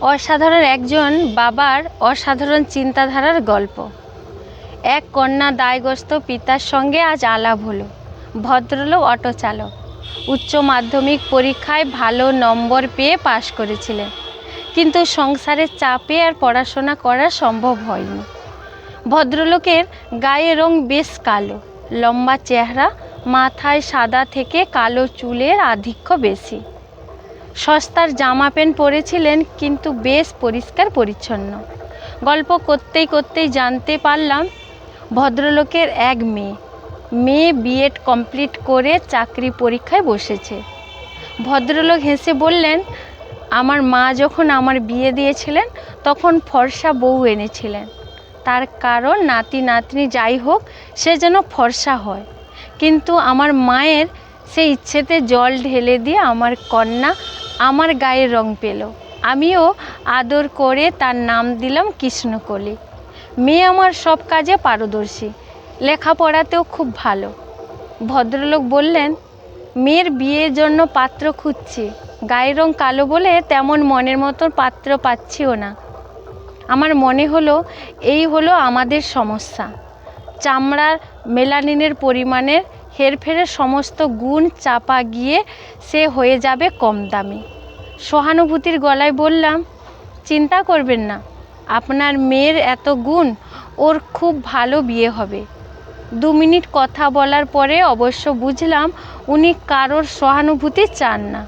অসাধারণ একজন বাবার অসাধারণ চিন্তাধারার গল্প। এক কন্যা দায়গ্রস্ত পিতার সঙ্গে আজ আলাপ হলো। ভদ্রলোক অটো চালক। উচ্চ মাধ্যমিক পরীক্ষায় ভালো নম্বর পেয়ে পাশ করেছিলেন। কিন্তু সংসারের চাপে আর পড়াশোনা করা সম্ভব হয়নি। ভদ্রলোকের গায়ের রং বেশ কালো। লম্বা চেহারা, মাথায় সাদা থেকে কালো চুলের আধিক্য বেশি। সস্তার জামা প্যান্ট পরেছিলেন, কিন্তু বেশ পরিষ্কার পরিচ্ছন্ন। গল্প করতেই করতেই জানতে পারলাম, ভদ্রলোকের এক মেয়ে। মেয়ে বিএড কমপ্লিট করে চাকরি পরীক্ষায় বসেছে। ভদ্রলোক হেসে বললেন, আমার মা যখন আমার বিয়ে দিয়েছিলেন, তখন ফর্সা বউ এনেছিলেন। তার কারণ নাতি নাতনি যাই হোক, সে যেন ফর্সা হয়। কিন্তু আমার মায়ের সেই ইচ্ছেতে জল ঢেলে দিয়ে আমার কন্যা আমার গায়ের রং পেল। আমিও আদর করে তার নাম দিলাম কৃষ্ণকলি। মেয়ে আমার সব কাজে পারদর্শী, লেখাপড়াতেও খুব ভালো। ভদ্রলোক বললেন, মেয়ের বিয়ের জন্য পাত্র খুঁজছি। গায়ের রং কালো বলে তেমন মনের মতন পাত্র পাচ্ছিও না। আমার মনে হলো, এই হলো আমাদের সমস্যা। চামড়ার মেলানিনের পরিমাণের হেরফেরের সমস্ত গুণ চাপা গিয়ে সে হয়ে যাবে কম দামি। সহানুভূতির গলায় বললাম, চিন্তা করবেন না, আপনার মেয়ের এত গুণ, ওর খুব ভালো বিয়ে হবে। দু মিনিট কথা বলার পরে অবশ্য বুঝলাম উনি কারোর সহানুভূতি চান না।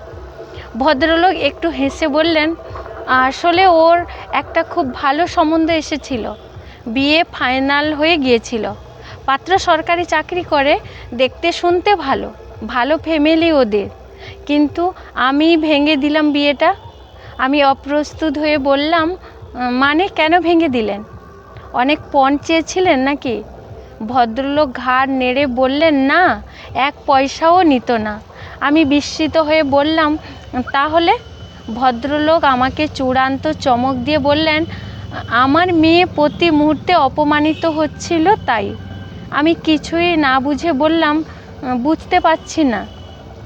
ভদ্রলোক একটু হেসে বললেন, আসলে ওর একটা খুব ভালো সম্বন্ধ এসেছিল। বিয়ে ফাইনাল হয়ে গিয়েছিল। পাত্র সরকারি চাকরি করে দেখতে শুনতে ভালো ভালো ফ্যামিলি ওদের। কিন্তু আমি ভেঙে দিলাম বিয়েটা। আমি অপ্রস্তুত হয়ে বললাম মানে কেন ভেঙে দিলেন? অনেক পণ চেয়েছিলেন নাকি? ভদ্রলোক ঘাড় নেড়ে বললেন, না, এক পয়সাও নিত না। আমি বিস্মিত হয়ে বললাম, তাহলে? ভদ্রলোক আমাকে চূড়ান্ত চমক দিয়ে বললেন, আমার মেয়ে প্রতি মুহূর্তে অপমানিত হচ্ছিল তাই। আমি কিছুই না বুঝে বললাম বুঝতে পারছি না।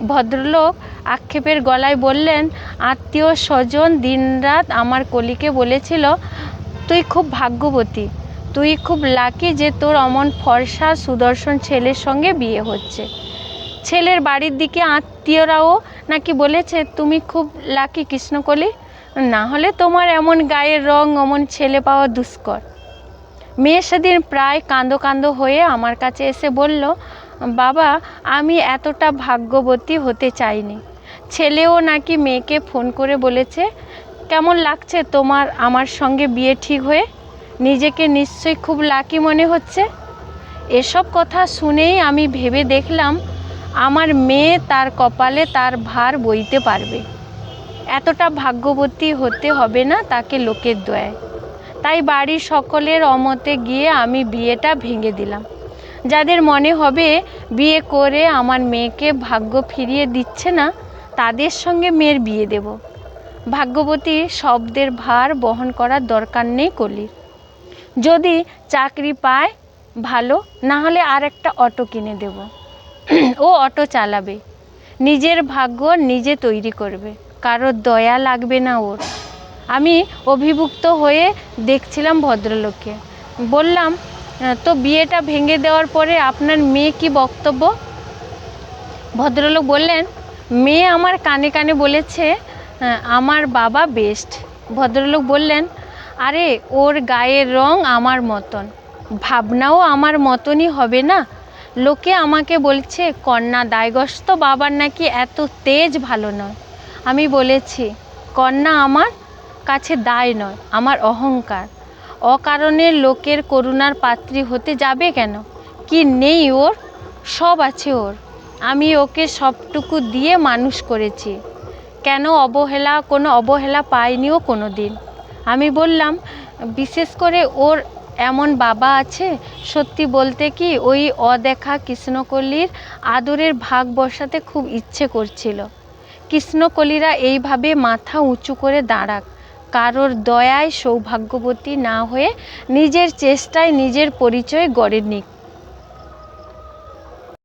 ভদ্রলোক আক্ষেপের গলায় বললেন, আত্মীয় স্বজন দিনরাত আমার কলিকে বলেছিল, তুই খুব ভাগ্যবতী। তুই খুব লাকি যে তোর অমন ফর্সা সুদর্শন ছেলের সঙ্গে বিয়ে হচ্ছে। ছেলের বাড়ির দিকে আত্মীয়রাও নাকি বলেছে, তুমি খুব লাকি কৃষ্ণকলি। না হলে তোমার এমন গায়ের রং অমন ছেলে পাওয়া দুষ্কর। মেয়ে সেদিন প্রায় কাঁদো কাঁদো হয়ে আমার কাছে এসে বলল, বাবা, আমি এতটা ভাগ্যবতী হতে চাইনি। ছেলেও নাকি মেয়েকে ফোন করে বলেছে, কেমন লাগছে তোমার আমার সঙ্গে বিয়ে ঠিক হয়ে? নিজেকে নিশ্চয়ই খুব লাকি মনে হচ্ছে? এসব কথা শুনেই আমি ভেবে দেখলাম, আমার মেয়ে তার কপালে তার ভার বইতে পারবে। এতটা ভাগ্যবতী হতে হবে না তাকে লোকের দয়ায়। তাই বাড়ির সকলের অমতে গিয়ে আমি বিয়েটা ভেঙে দিলাম। যাদের মনে হবে বিয়ে করে আমার মেয়েকে ভাগ্য ফিরিয়ে দিচ্ছে না, তাদের সঙ্গে মেয়ের বিয়ে দেব। ভাগ্যবতী শব্দের ভার বহন করার দরকার নেই কলির। যদি চাকরি পায়, ভালো, না হলে আর একটা অটো কিনে দেব। ও অটো চালাবে। নিজের ভাগ্য নিজে তৈরি করবে। কারোর দয়া লাগবে না ওর। আমি অভিভুক্ত হয়ে দেখছিলাম ভদ্রলোককে। বললাম, তো বিয়েটা ভেঙে দেওয়ার পরে আপনার মেয়ে কি বক্তব্য? ভদ্রলোক বললেন, মেয়ে আমার কানে কানে বলেছে আমার বাবা বেস্ট। ভদ্রলোক বললেন, আরে, ওর গায়ের রং আমার মতন। ভাবনাও আমার মতনই হবে না? লোকে আমাকে বলছে, কন্যা দায়গ্রস্ত, বাবার নাকি এত তেজ ভালো নয়। আমি বলেছি, কন্যা আমার কাছে দায় নয়, আমার অহংকার। অকারণে লোকের করুণার পাত্রী হতে যাবে কেন? কি নেই ওর? সব আছে ওর। আমি ওকে সবটুকু দিয়ে মানুষ করেছি। কেন অবহেলা, কোনো অবহেলা পাইনিও কোনো দিন আমি বললাম, বিশেষ করে ওর এমন বাবা আছে, সত্যি বলতে কি ওই অদেখা কৃষ্ণকলির আদরের ভাগ বসাতে খুব ইচ্ছে করছিল। কৃষ্ণকলিরা এইভাবে মাথা উঁচু করে দাঁড়াক। কারোর দয়ায় সৌভাগ্যবতী না হয়ে নিজের চেষ্টায় নিজের পরিচয় গড়ে নিক।